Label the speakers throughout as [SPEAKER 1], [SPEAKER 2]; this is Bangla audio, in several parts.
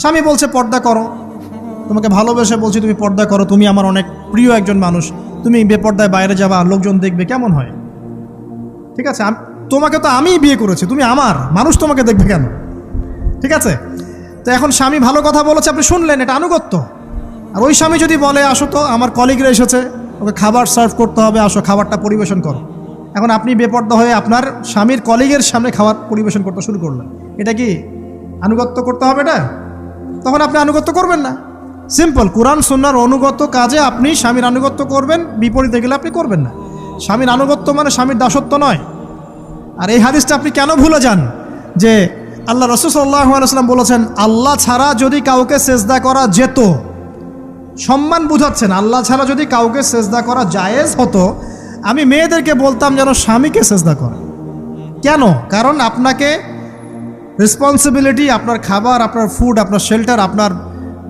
[SPEAKER 1] স্বামী বলছে, পর্দা করো। তোমাকে ভালোবেসে বলছি, তুমি পর্দা করো। তুমি আমার অনেক প্রিয় একজন মানুষ। তুমি বেপর্দায় বাইরে যাবা, লোকজন দেখবে, কেমন হয়? ঠিক আছে তোমাকে তো আমিই বিয়ে করেছি, তুমি আমার। মানুষ তোমাকে দেখবে কেন? ঠিক আছে? তো এখন স্বামী ভালো কথা বলেছে, আপনি শুনলেন, এটা আনুগত্য। আর ওই স্বামী যদি বলে, আসো তো, আমার কলিগরা এসেছে, ওকে খাবার সার্ভ করতে হবে, আসো, খাবারটা পরিবেশন করো। এখন আপনি বেপর্দা হয়ে আপনার স্বামীর কলিগের সামনে খাবার পরিবেশন করতে শুরু করলেন। এটা কি আনুগত্য করতে হবে এটা? তখন আপনি আনুগত্য করবেন না। সিম্পল কোরআন সুন্নার অনুগত কাজে আপনি স্বামীর আনুগত্য করবেন, বিপরীতে গেলে আপনি করবেন না। স্বামীর আনুগত্য মানে স্বামীর দাসত্ব নয়। আর এই হাদিসটা আপনি কেন ভুলে যান? যে আল্লাহ রসুল সাল্লাম বলেছেন, আল্লাহ ছাড়া যদি কাউকে সেজদা করা যেত, সম্মান বুঝাচ্ছেন, আল্লাহ ছাড়া যদি কাউকে সেজদা করা জায়েজ হতো, আমি মেয়েদেরকে বলতাম যেন স্বামীকে সেজদা করে। কেন? কারণ আপনাকে রেসপন্সিবিলিটি আপনার খাবার, আপনার ফুড আপনার শেল্টার আপনার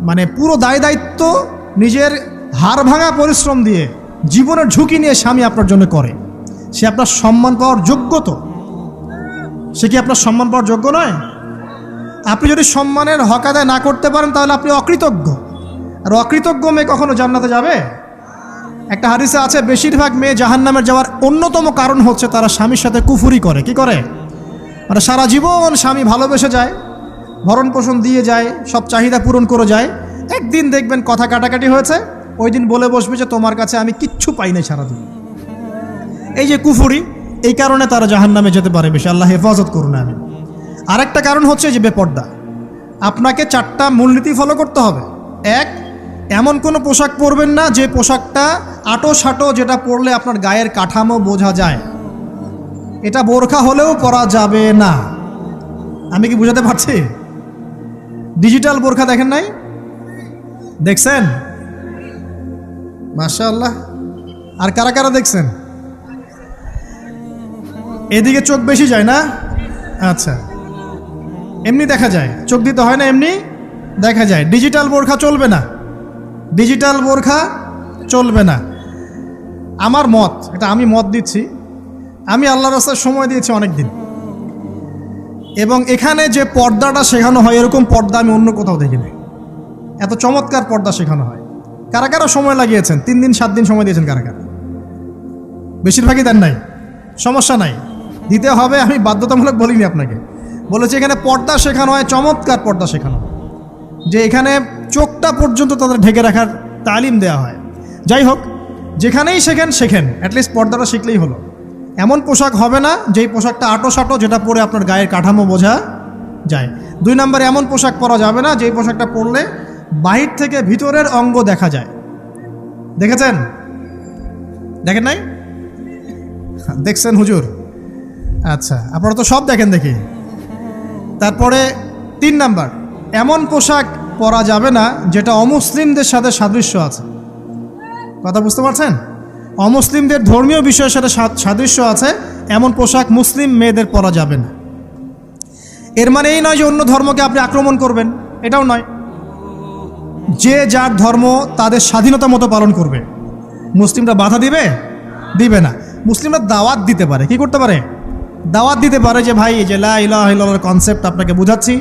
[SPEAKER 1] মানে পুরো দায় দায়িত্ব নিজের হাড় ভাঙা পরিশ্রম দিয়ে, জীবনের ঝুঁকি নিয়ে স্বামী আপনার জন্য করে। সে আপনার সম্মান পাওয়ার যোগ্য তো? সে কি আপনার সম্মান পাওয়ার যোগ্য নয়? আপনি যদি সম্মানের হক আদায় না করতে পারেন, তাহলে আপনি অকৃতজ্ঞ। আর অকৃতজ্ঞ মেয়ে কখনো জান্নাতে যাবে? একটা হাদিসে আছে, বেশিরভাগ মেয়ে জাহান্নামের যাওয়ার অন্যতম কারণ হচ্ছে তারা স্বামীর সাথে কুফুরি করে। কি করে? মানে সারা জীবন স্বামী ভালোবেসে যায়, ভরণ পোষণ দিয়ে যায়, সব চাহিদা পূরণ করে যায়। একদিন দেখবেন কথা কাটাকাটি হয়েছে, ওই দিন বলে বসবে যে তোমার কাছে আমি কিচ্ছু পাই নাই সারাদিন। এই যে কুফুরি, এই কারণে তারা জাহান নামে যেতে পারে বেশি। আল্লাহ হেফাজত করুন আমি আরেকটা কারণ হচ্ছে যে বেপর্দা। আপনাকে চারটা মূলনীতি ফলো করতে হবে। এক, এমন কোনো পোশাক পরবেন না যে পোশাকটা আটো সাটো যেটা পরলে আপনার গায়ের কাঠামো বোঝা যায়। এটা বোরখা হলেও পরা যাবে না। আমি কি বুঝাতে পারছি? ডিজিটাল বোরখা দেখেন নাই? দেখছেন? মাশাআল্লাহ। আর কারা কারা দেখছেন? এদিকে চোখ বেশি যায় না? আচ্ছা। এমনি দেখা যায়। চোখ দিতে হয় না এমনি? দেখা যায়। ডিজিটাল বোরখা চলবে না। ডিজিটাল বোরখা চলবে না। আমার মত, এটা আমি মত দিচ্ছি। আমি আল্লাহ রাস্তার সময় দিয়েছি অনেক দিন এবং এখানে যে পর্দাটা শেখানো হয়, এরকম পর্দা আমি অন্য কোথাও দেখিনি। এত চমৎকার পর্দা শেখানো হয়। কারা কারা সময় লাগিয়েছেন? তিন দিন, সাত দিন সময় দিয়েছেন কারা কারা? বেশিরভাগই দেন নাই। সমস্যা নাই। দিতে হবে, আমি বাধ্যতামূলক বলিনি আপনাকে। বলেছি এখানে পর্দা শেখানো হয়, চমৎকার পর্দা শেখানো যে এখানে চোখটা পর্যন্ত তাদের ঢেকে রাখার তালিম দেওয়া হয়। যাই হোক, যেখানেই শেখেন শেখেন। অ্যাটলিস্ট পর্দাটা শিখলেই হলো। এমন পোশাক হবে না যেই পোশাকটা আটো সাটো যেটা পরে আপনার গায়ের কাঠামো বোঝা যায়। দুই নম্বরে এমন পোশাক পরা যাবে না যেই পোশাকটা পরলে বাহির থেকে ভিতরের অঙ্গ দেখা যায়। দেখেছেন? দেখেন নাই? দেখছেন হুজুর? আচ্ছা আপনারা তো সব দেখেন দেখি। তারপরে তিন নাম্বার, এমন পোশাক পরা যাবে না যেটা অমুসলিমদের সাথে সাদৃশ্য আছে। কথা বুঝতে পারছেন? অমুসলিমদের ধর্মীয় বিষয়ের সাথে সাদৃশ্য আছে, এমন পোশাক মুসলিম মেয়েদের পরা যাবে না। এর মানে এই নয় যে অন্য ধর্মকে আপনি আক্রমণ করবেন, এটাও নয়। যে যার ধর্ম তাদের স্বাধীনতা মতো পালন করবে। মুসলিমরা বাধা দিবে? দিবে না। মুসলিমরা দাওয়াত দিতে পারে। কি করতে পারে? দাওয়াত দিতে পারে যে, ভাই যে লা ইলাহার কনসেপ্ট আপনাকে বুঝাচ্ছি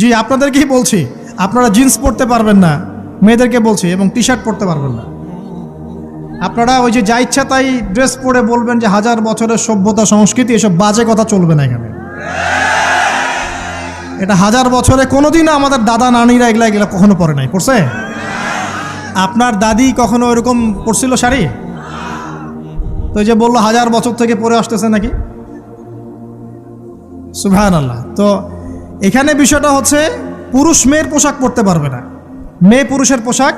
[SPEAKER 1] জি, আপনাদেরকেই বলছি, আপনারা জিন্স পরতে পারবেন না, মেয়েদেরকে বলছি, এবং টি শার্ট পরতে পারবেন না। আপনারা ওই যে যা ইচ্ছা তাই ড্রেস পরে বলবেন যে হাজার বছরের সভ্যতা, সংস্কৃতি, এসব বাজে কথা চলবে না এখানে। এটা হাজার বছরে কোনোদিনও আমাদের দাদা, নানিরা এগুলা এগুলা কখনো পরে নাই, পড়ছে? আপনার দাদি কখনো এরকম পড়ছিল শাড়ি? তো যে বলল হাজার বছর থেকে পরে আসতেছে নাকি? সুভান আল্লাহ তো এখানে বিষয়টা হচ্ছে পুরুষ মেয়ের পোশাক পরতে পারবে না। মেয়ে পুরুষের পোশাক